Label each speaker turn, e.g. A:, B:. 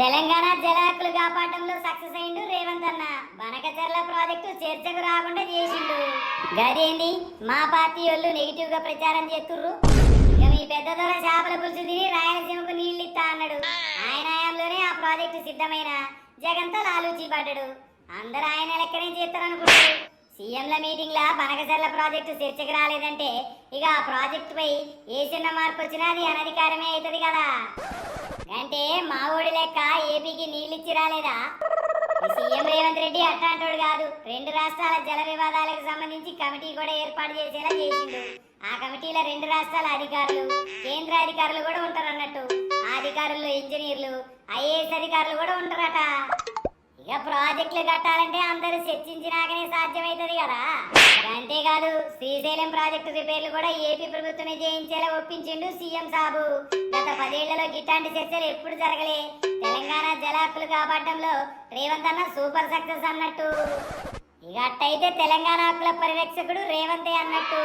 A: Telangana జలాకులు కాపాడటంలో success అయిండు రేవంత్ అన్న. Banakacherla project చర్చకు రాకుండా చేసిండు. గదేంది మా పార్టీ వాళ్ళు నెగిటివ్గా ప్రచారం చేస్తుర్రు. ఇక మీ పెద్ద దొర చేపల పులుసు తిని రాయలసీమకు నీళ్ళు ఇస్తా అన్నాడు. ఆయన హయాంలోనే ఆ ప్రాజెక్టు సిద్ధమైన. జగంతో లాలూచి పడ్డాడు. అందరూ ఆయన లెక్కనే చేస్తారనుకుంటారు. సీఎంల మీటింగ్ లా బనకచర్ల ప్రాజెక్టు చర్చకు రాలేదంటే ఇక ఆ ప్రాజెక్టు పై ఏ చిన్న మార్పు వచ్చినా అది అనధికారమే అవుతుంది కదా. అంటే మా లెక్క ఏపీకి నీళ్ళిచ్చి రాలేదా? సీఎం రేవంత్ రెడ్డి అట్లాంటోడు కాదు. రెండు రాష్ట్రాల జల వివాదాలకు సంబంధించి కమిటీ కూడా ఏర్పాటు చేసేలా చేసిండు. ఆ కమిటీలో రెండు రాష్ట్రాల అధికారులు కేంద్ర అధికారులు కూడా ఉంటారు అన్నట్టు ఆ ఇంజనీర్లు ఐఏఎస్ అధికారులు కూడా ఉంటారట. ఇక ప్రాజెక్టులు కట్టాలంటే అందరూ చర్చించినాకనే సాధ్యమవుతుంది కదా. అంతేకాదు శ్రీశైలం ప్రాజెక్టు రిపేర్లు కూడా ఏపీ ప్రభుత్వమే చేయించేలా ఒప్పించిండు సీఎం సాబు. గత పదేళ్ళలో గిట్లాంటి చర్చలు ఎప్పుడు జరగలే. తెలంగాణ జల హక్కులు కాపాడడంలో రేవంత్ అన్న సూపర్ సక్సెస్ అన్నట్టు. ఇక అట్టయితే తెలంగాణ హక్కుల పరిరక్షకుడు రేవంతే అన్నట్టు.